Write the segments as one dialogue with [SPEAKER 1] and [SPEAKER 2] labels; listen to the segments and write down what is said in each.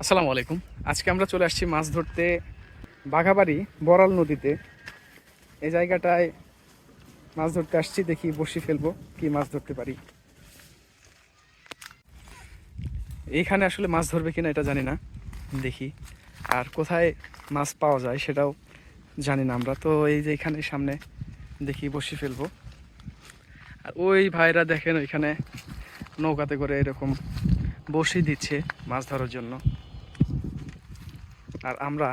[SPEAKER 1] আসসালামু আলাইকুম। আজকে আমরা চলে আসছি মাছ ধরতে বাঘাবাড়ি বড়াল নদীতে। এই জায়গাটায় মাছ ধরতে আসছি, দেখি বসি ফেলব কি মাছ ধরতে পারি। এইখানে আসলে মাছ ধরবে কিনা এটা জানি না, দেখি। আর কোথায় মাছ পাওয়া যায় সেটাও জানি না আমরা। তো এই যে এখানে সামনে দেখি বসি ফেলব। আর ওই ভাইরা দেখেন ওইখানে নৌকাতে করে এরকম বসি দিচ্ছে মাছ ধরার জন্য। আর আমরা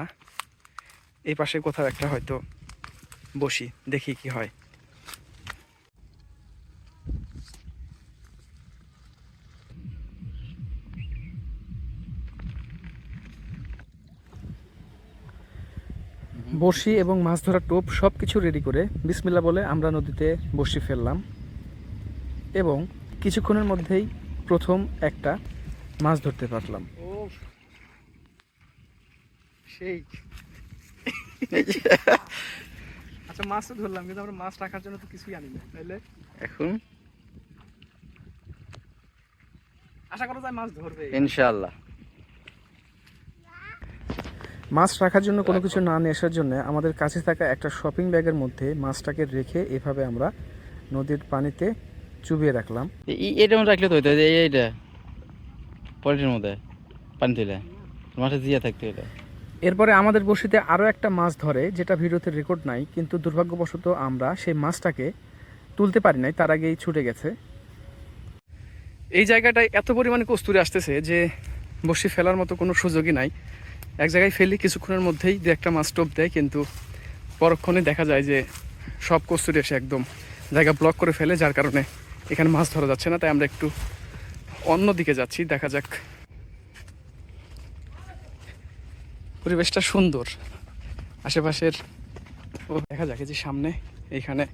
[SPEAKER 1] এই পাশে কোথাও একটা হয়তো বসি, দেখি কি হয়। বড়শি এবং মাছ ধরার টোপ সব কিছু রেডি করে বিসমিল্লা বলে আমরা নদীতে বড়শি ফেললাম। এবং কিছুক্ষণের মধ্যেই প্রথম একটা মাছ ধরতে পারলাম। সেই। আচ্ছা মাছ তো ধরলাম কিন্তু আমরা মাছ রাখার জন্য তো কিছুই আনি না তাইলে?
[SPEAKER 2] এখন?
[SPEAKER 1] আশা করা যায় মাছ ধরবে।
[SPEAKER 2] ইনশাআল্লাহ।
[SPEAKER 1] মাছ রাখার জন্য কোনো কিছু না নিয়ে আসার জন্য আমাদের কাছে থাকা একটা শপিং ব্যাগের মধ্যে মাছটাকে রেখে এভাবে আমরা নদীর পানিতে চুবিয়ে রাখলাম।
[SPEAKER 2] এটা রাখলে তো হইতো এই- এইটা পলিটির মধ্যে পানি তুলে। মাঠে জিয়া থাকতো এটা।
[SPEAKER 1] এরপরে আমাদের বসিতে আরও একটা মাছ ধরে, যেটা ভিডিওতে রেকর্ড নাই, কিন্তু দুর্ভাগ্যবশত আমরা সেই মাছটাকে তুলতে পারি নাই, তার আগেই ছুটে গেছে। এই জায়গাটায় এত পরিমাণে কস্তুরি আসতেছে যে বসি ফেলার মতো কোনো সুযোগই নাই। এক জায়গায় ফেলি, কিছুক্ষণের মধ্যেই দু একটা মাছ টোপ দেয়, কিন্তু পরক্ষণে দেখা যায় যে সব কস্তুরি এসে একদম জায়গা ব্লক করে ফেলে, যার কারণে এখানে মাছ ধরা যাচ্ছে না। তাই আমরা একটু অন্য দিকে যাচ্ছি, দেখা যাক পরিবেশটা সুন্দর। আশেপাশের ও দেখা যাক যে সামনে, এইখানে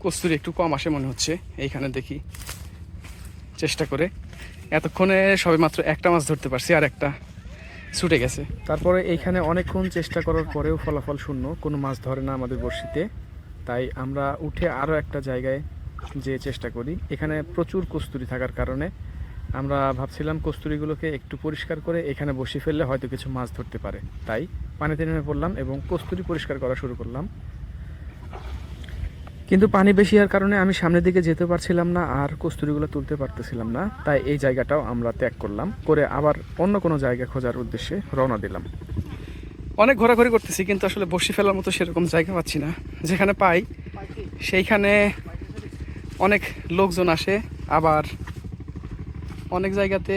[SPEAKER 1] কস্তুরি একটু কম আসে মনে হচ্ছে। এইখানে দেখি চেষ্টা করে। এতক্ষণে সবে মাত্র একটা মাছ ধরতে পারছি, আর একটা ছুটে গেছে। তারপরে এইখানে অনেকক্ষণ চেষ্টা করার পরেও ফলাফল শূন্য, কোনো মাছ ধরে না আমাদের বড়শিতে। তাই আমরা উঠে আরও একটা জায়গায় যে চেষ্টা করি। এখানে প্রচুর কস্তুরি থাকার কারণে আমরা ভাবছিলাম কস্তুরিগুলোকে একটু পরিষ্কার করে এখানে বসে ফেললে হয়তো কিছু মাছ ধরতে পারে। তাই পানিতে নেমে পড়লাম এবং কস্তুরি পরিষ্কার করা শুরু করলাম। কিন্তু পানি বেশি হওয়ার কারণে আমি সামনের দিকে যেতে পারছিলাম না আর কস্তুরিগুলো তুলতে পারতেছিলাম না। তাই এই জায়গাটাও আমরা ত্যাগ করলাম, করে আবার অন্য কোনো জায়গা খোঁজার উদ্দেশ্যে রওনা দিলাম। অনেক ঘোরাঘুরি করতেছি, কিন্তু আসলে বসে ফেলার মতো সেরকম জায়গা পাচ্ছি না। যেখানে পাই, সেইখানে অনেক লোকজন আসে, আবার অনেক জায়গাতে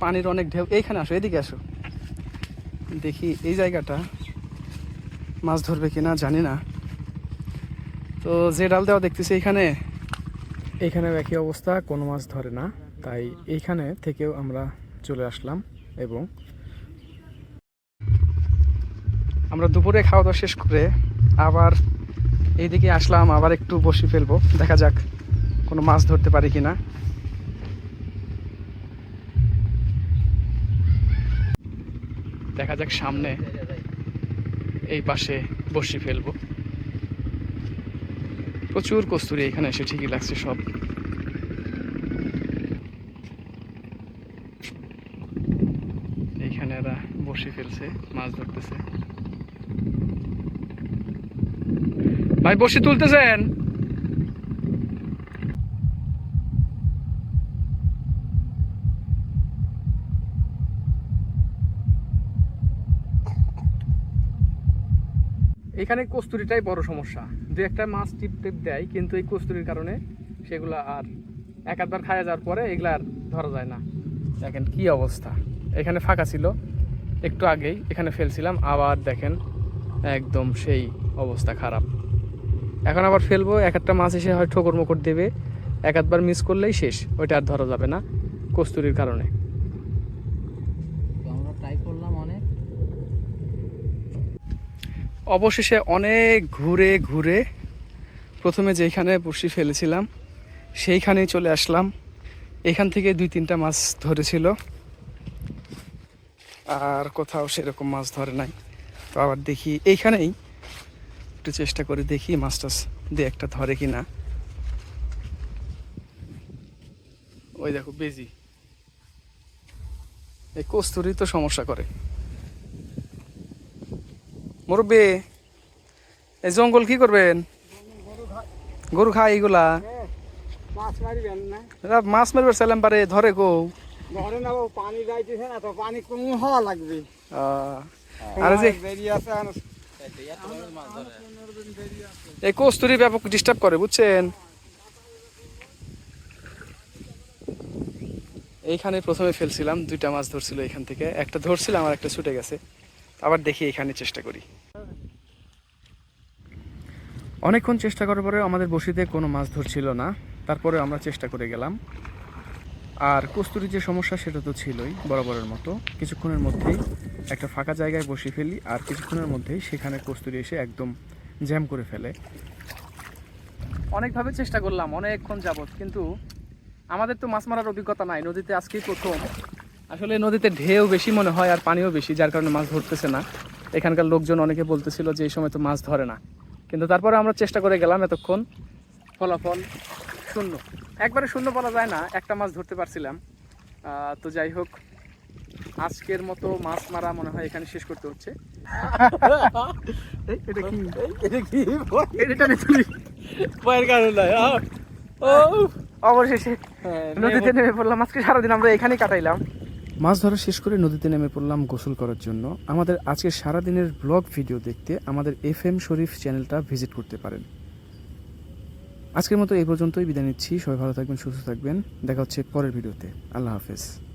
[SPEAKER 1] পানির অনেক ঢেউ। এইখানে আসো, এদিকে আসো। দেখি এই জায়গাটা মাছ ধরবে কিনা, জানি না। তো যে ডাল দেওয়া দেখতেছি এখানে এইখানেও একই অবস্থা, কোনো মাছ ধরে না। তাই এইখানে থেকেও আমরা চলে আসলাম এবং আমরা দুপুরে খাওয়া দাওয়া শেষ করে আবার এইদিকে আসলাম, আবার একটু বসে ফেলব। দেখা যাক কোনো মাছ ধরতে পারি কিনা। দেখা যাক সামনে এই পাশে বসি ফেলব। প্রচুর কস্তুরি এখানে এসে ঠিকই লাগছে সব। এইখানে এরা বসে ফেলছে, মাছ ধরতেছে। ভাই, বসি তুলতেছেন? এখানে কস্তুরিটাই বড় সমস্যা। দু একটা মাছ টিপ টিপ দেয়, কিন্তু এই কস্তুরির কারণে সেগুলো আর এক আধবার খাওয়া যাওয়ার পরে এগুলো আর ধরা যায় না। দেখেন কি অবস্থা। এখানে ফাঁকা ছিল, একটু আগেই এখানে ফেলছিলাম, আবার দেখেন একদম সেই অবস্থা খারাপ। এখন আবার ফেলব, এক একটা মাছ এসে হয় ঠোকর মোকর দেবে, এক আধবার মিস করলেই শেষ, ওইটা আর ধরা যাবে না কস্তুরির কারণে
[SPEAKER 2] আমরা ট্রাই করলাম অনেক
[SPEAKER 1] অবশেষে অনেক ঘুরে ঘুরে প্রথমে যেখানে বসি ফেলেছিলাম, সেইখানেই চলে আসলাম। এখান থেকে দুই তিনটা মাছ ধরেছিল। আর কোথাও সেরকম মাছ ধরে নাই। তো আবার দেখি এইখানেই একটু চেষ্টা করে দেখি মাছ টাছ দিয়ে একটা ধরে কি না ওই দেখো বেজি। এই কস্তুরি তো সমস্যা করে। মুরব্বী এই জঙ্গল কি করবেন? গরু খায় এগুলা
[SPEAKER 3] মাছ
[SPEAKER 1] মারবার চাইলাম পারে ধরে কো।
[SPEAKER 3] ধরে না পানি যাইতেছে না তো পানি কম হওয়া লাগবে।
[SPEAKER 1] আর যে এই কস্তুরি ব্যাপক ডিস্টার্ব করে বুঝছেন? এইখানে প্রথমে ফেলছিলাম দুইটা মাছ ধরছিল এখান থেকে। একটা ধরছিলাম আর একটা ছুটে গেছে। আবার দেখি এখানে চেষ্টা করি। অনেকক্ষণ চেষ্টা করার পরে আমাদের বসিতে কোনো মাছ ধরছিল না। তারপরে আমরা চেষ্টা করে গেলাম। আর কস্তুরির যে সমস্যা, সেটা তো ছিলই বরাবরের মতো। কিছুক্ষণের মধ্যেই একটা ফাঁকা জায়গায় বসে ফেলি আর কিছুক্ষণের মধ্যেই সেখানে কস্তুরি এসে একদম জ্যাম করে ফেলে। অনেকভাবে চেষ্টা করলাম, অনেকক্ষণ যাবত কিন্তু আমাদের তো মাছ মারার অভিজ্ঞতা নাই। নদীতে আজকেই প্রথম। আসলে নদীতে ঢেউ বেশি মনে হয় আর পানিও বেশি যার কারণে মাছ ধরতেছে না। এখানকার লোকজন অনেকে বলতেছিল যে এই সময় তো মাছ ধরে না। কিন্তু তারপরে আমরা চেষ্টা করে গেলাম এতক্ষণ। ফলাফল শূন্য। একবারে শূন্য বলা যায় না একটা মাছ ধরতে পারছিলাম। তো যাই হোক আজকের মতো মাছ মারা মনে হয় এখানে শেষ করতে হচ্ছে। এটা কি?
[SPEAKER 3] এটা কি?
[SPEAKER 1] এটা নে তুই
[SPEAKER 3] কারণ নাই।
[SPEAKER 1] ও অবশেষে নদীতে নেমে পড়লাম। আজকে সারাদিন আমরা এখানেই কাটাইলাম। মাছ ধরা শেষ করে নদীতে নেমে পড়লাম গোসল করার জন্য। আমাদের আজকে সারাদিনের ব্লগ ভিডিও দেখতে আমাদের এফ এম শরীফ চ্যানেলটা ভিজিট করতে পারেন। আজকের মতো এই পর্যন্তই, বিদায় নিচ্ছি। সবাই ভালো থাকবেন, সুস্থ থাকবেন। দেখা হচ্ছে পরের ভিডিওতে। আল্লাহ হাফেজ।